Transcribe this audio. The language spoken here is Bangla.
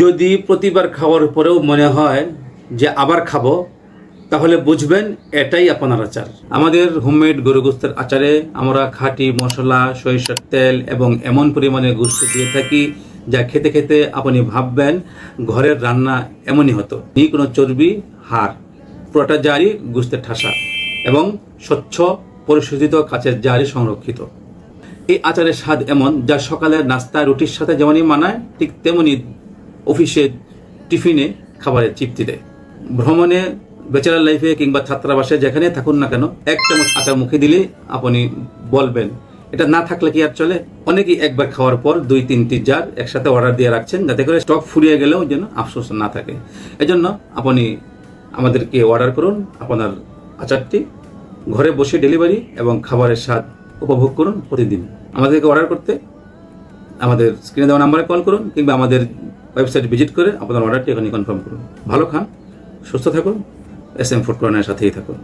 যদি প্রতিবার খাওয়ার পরেও মনে হয় যে আবার খাব, তাহলে বুঝবেন এটাই আপনার আচার। আমাদের হোমমেড গরু গোস্তের আচারে আমরা খাঁটি মশলা, সরিষার তেল এবং এমন পরিমাণে গোস্ত দিয়ে থাকি যা খেতে খেতে আপনি ভাববেন ঘরের রান্না এমনই হতো। নি কোনো চর্বি হার পুরোটা জারি গোস্তের ঠাসা এবং স্বচ্ছ, পরিশোধিত কাচের জারি সংরক্ষিত। এই আচারের স্বাদ এমন যা সকালের নাস্তা, রুটির সাথে যেমনই মানায়, ঠিক তেমনি অফিসে টিফিনে খাবারের তৃপ্তি দেয়। ভ্রমণে ব্যাচেলার লাইফে কিংবা ছাত্রাবাসে যেখানে থাকুন না কেন, এক চামচ আচার মুখে দিলে আপনি বলবেন। এটা না থাকলে কি আর চলে? অনেকেই একবার খাওয়ার পর দুই, তিনটি জার একসাথে অর্ডার দিয়ে রাখছেন যাতে করে স্টক ফুরিয়ে গেলেও যেন আফসোস না থাকে। এজন্য আপনি আমাদেরকে অর্ডার করুন, আপনার আচারটি ঘরে বসে ডেলিভারি এবং খাবারের স্বাদ উপভোগ করুন প্রতিদিন। আমাদেরকে অর্ডার করতে আমাদের স্ক্রিনে দেওয়া নাম্বারে কল করুন কিংবা আমাদের ওয়েবসাইট ভিজিট করে আপনার অর্ডারটি এখানে কনফার্ম করুন। ভালো খান, সুস্থ থাকুন এস এম ফুড কর্নারের সাথেই থাকুন।